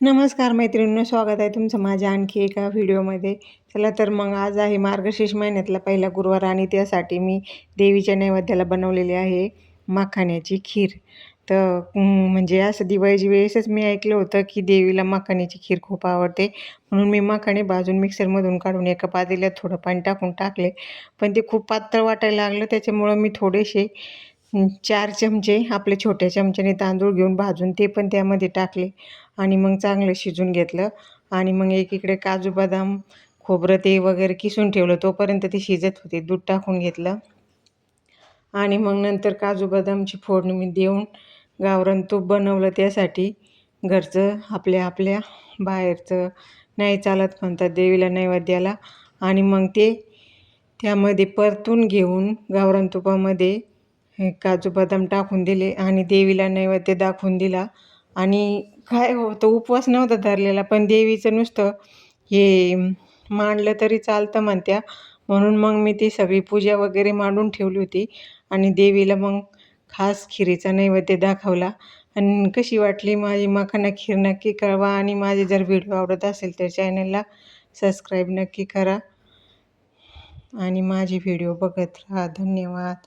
नमस्कार मैत्रिणींनो स्वागत आहे तुमचं माझ्या आणखी एका व्हिडिओमध्ये. चला तर मग आज आहे मार्गशीर्ष महिन्यातला पहिला गुरुवार आणि त्यासाठी मी देवीच्या नैवेद्याला बनवलेली आहे माखाण्याची खीर. तर म्हणजे असं दिवाळीच्या वेळेसच मी ऐकलं होतं की देवीला माखाण्याची खीर खूप आवडते. म्हणून मी माखाणे भाजून मिक्सरमधून काढून एका पातेल्यात थोडं पाणी टाकून टाकले. पण ते खूप पातळ वाटायला लागलं त्याच्यामुळं मी थोडेसे चार चमचे आपले छोट्या चमच्याने तांदूळ घेऊन भाजून ते पण त्यामध्ये टाकले. आणि मग चांगलं शिजून घेतलं. आणि मग एकीकडे काजू बदाम खोबरं ते वगैरे किसून ठेवलं. तोपर्यंत ते शिजत होते. दूध टाकून घेतलं. आणि मग नंतर काजू बदामची फोडणी मी देऊन गावरान तूप बनवलं त्यासाठी. घरचं आपल्या आपल्या बाहेरचं नाही चालत म्हणतात देवीला नैवेद्याला. आणि मग ते त्यामध्ये परतून घेऊन गावरान तुपामध्ये काजू बदाम टाकून दिले आणि देवीला नैवेद्य दाखवून दिला. आणि काय होतं उपवास नव्हता धरलेला पण देवीचं नुसतं हे मांडलं तरी चालतं म्हणत्या. म्हणून मग मी ती सगळी पूजा वगैरे मांडून ठेवली होती आणि देवीला मग खास खिरीचा नैवेद्य दाखवला. आणि कशी वाटली माझी मखाना खीर नक्की कळवा आणि माझे जर व्हिडिओ आवडत असेल तर चॅनलला सबस्क्राईब नक्की करा. आणि माझे व्हिडिओ बघत राहा. धन्यवाद.